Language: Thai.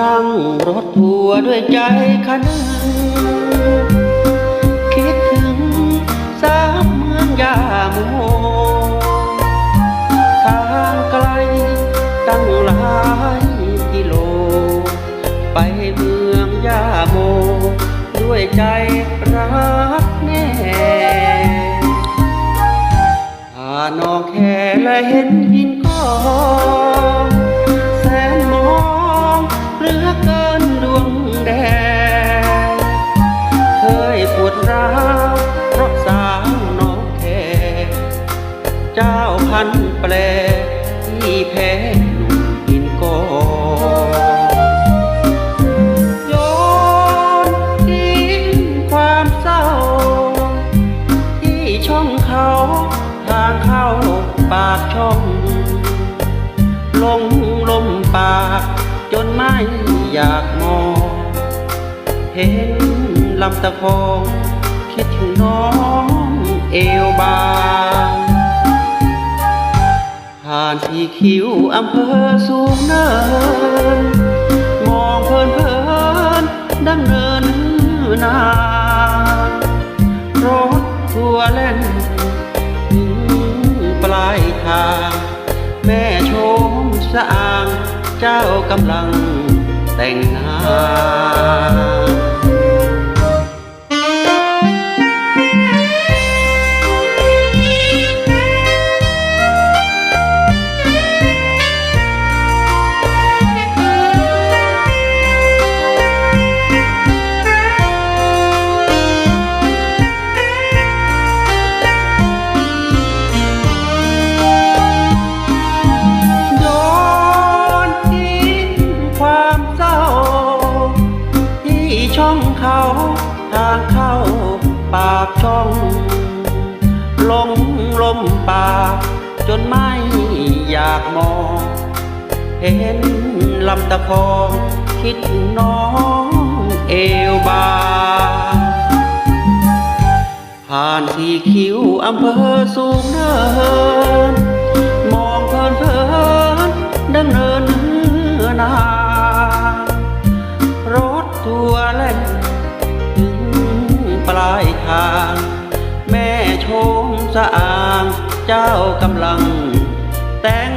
นั่งรถัวด้วยใจคันคิดถึงสามเมืองยาโมทางไกลตั้งหลายกิโล ไปเมืองยาโม ด้วยใจรักแน่ผ่านนองแค่และเห็นหินก้อน แดง เคยปวดร้าวเพราะสาวน้องแค่เจ้าพันแปลที่แพ้หนุ่มหินกอโยนทิ้งความเศร้า ที่ช่องเขาทางเข้าปากช่อง ลงลมปากจนไม่อยากมอง เห็นลำตะคองคิดถึงน้องเอวบางผ่านที่คิวอำเภอสูงเนิน มองเพลินเพลินดังเนินนารถทัวเล่นถึงปลายทาง แม่ชมสะอางเจ้ากำลังแต่งงาน มปากจนไม่อยากมอง เห็นลำตะคองคิดน้องเอวบางผ่านที่คิวอำเภอสูงเนิน มองเพลินเพลินดังเนินเนื้อนารถทัวร์เล่นถึงปลายทาง สะอางเจ้ากำลัง แต่ง